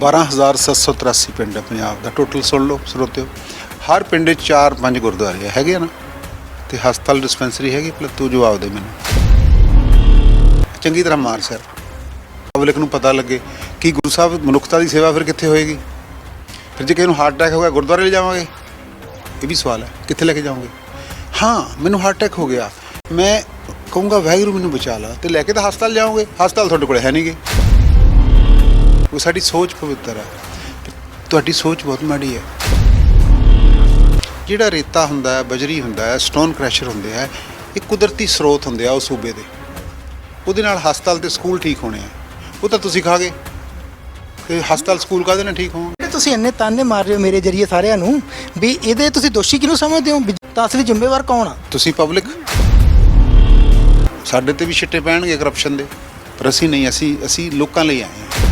12783 ਪਿੰਡ ਹੈ ਪੰਜਾਬ ਦਾ। ਟੋਟਲ ਸੁਣ ਲਓ, ਸਰੋਤਿਓ। ਹਰ ਪਿੰਡ 'ਚ ਚਾਰ ਪੰਜ ਗੁਰਦੁਆਰੇ ਹੈਗੇ ਆ ਨਾ? ਤੇ ਹਸਪਤਾਲ ਡਿਸਪੈਂਸਰੀ ਹੈਗੀ ਪਰ ਤੂੰ ਜਵਾਬ ਦੇ ਮੈਨੂੰ। ਚੰਗੀ ਤਰ੍ਹਾਂ ਮਾਰ ਸਰ। ਪਬਲਿਕ ਨੂੰ ਪਤਾ ਲੱਗੇ ਕਿ ਗੁਰੂ ਸਾਹਿਬ ਮਨੁੱਖਤਾ ਦੀ ਸੇਵਾ ਫਿਰ ਕਿੱਥੇ ਹੋਏਗੀ? ਫਿਰ ਜੇ ਕਿਸੇ ਨੂੰ ਹਾਰਟ ਅਟੈਕ ਹੋ ਗਿਆ, ਗੁਰਦੁਆਰੇ ਲੈ ਜਾਵਾਂਗੇ। ਇਹ ਵੀ ਸਵਾਲ ਹੈ, ਕਿੱਥੇ ਲੈ ਕੇ ਜਾਓਗੇ? ਹਾਂ, ਮੈਨੂੰ ਹਾਰਟ ਅਟੈਕ ਹੋ ਗਿਆ। ਮੈਂ ਕਹੂੰਗਾ, ਵਾਹਿਗੁਰੂ ਮੈਨੂੰ ਬਚਾ ਲਾ। ਤੇ ਲੈ ਕੇ ਤਾਂ ਹਸਪਤਾਲ ਜਾਓਗੇ। ਹਸਪਤਾਲ ਤੁਹਾਡੇ ਕੋਲ ਹੈ ਨਹੀਂਗੇ ਉਹ ਸਾਡੀ ਸੋਚ ਪਵਿੱਤਰ ਹੈ ਤੁਹਾਡੀ ਸੋਚ ਬਹੁਤ ਮਾੜੀ ਹੈ ਜਿਹੜਾ ਰੇਤਾ ਹੁੰਦਾ ਹੈ ਬਜਰੀ ਹੁੰਦਾ ਹੈ ਸਟੋਨ ਕ੍ਰੈਸ਼ਰ ਹੁੰਦੇ ਆ ਇਹ ਕੁਦਰਤੀ ਸਰੋਤ ਹੁੰਦੇ ਆ ਉਸ ਸੂਬੇ ਦੇ। ਉਹਦੇ ਨਾਲ ਹਸਪਤਾਲ ਤੇ ਸਕੂਲ ਠੀਕ ਹੋਣੇ ਆ। ਉਹ ਤਾਂ ਤੁਸੀਂ ਖਾ ਗਏ। ਤੇ ਹਸਪਤਾਲ ਸਕੂਲ ਕਾਹਦੇ ਨਾਲ ਠੀਕ ਹੋਣਗੇ ਤੁਸੀਂ ਇੰਨੇ ਤਾਨੇ ਮਾਰ ਰਹੇ ਹੋ ਮੇਰੇ ਜਰੀਏ ਸਾਰਿਆਂ ਨੂੰ ਵੀ ਇਹਦੇ ਤੁਸੀਂ ਦੋਸ਼ੀ ਕਿਹਨੂੰ ਸਮਝਦੇ ਹੋ? ਤਾਂ ਅਸਲੀ ਜ਼ਿੰਮੇਵਾਰ ਕੌਣ ਆ? ਤੁਸੀਂ ਪਬਲਿਕ ਸਾਡੇ ਤੇ ਵੀ ਛਿੱਟੇ ਪੈਣਗੇ ਕਰਪਸ਼ਨ ਦੇ। ਪਰ ਅਸੀਂ ਨਹੀਂ ਅਸੀਂ ਅਸੀਂ ਲੋਕਾਂ ਲਈ ਆਏ ਹਾਂ।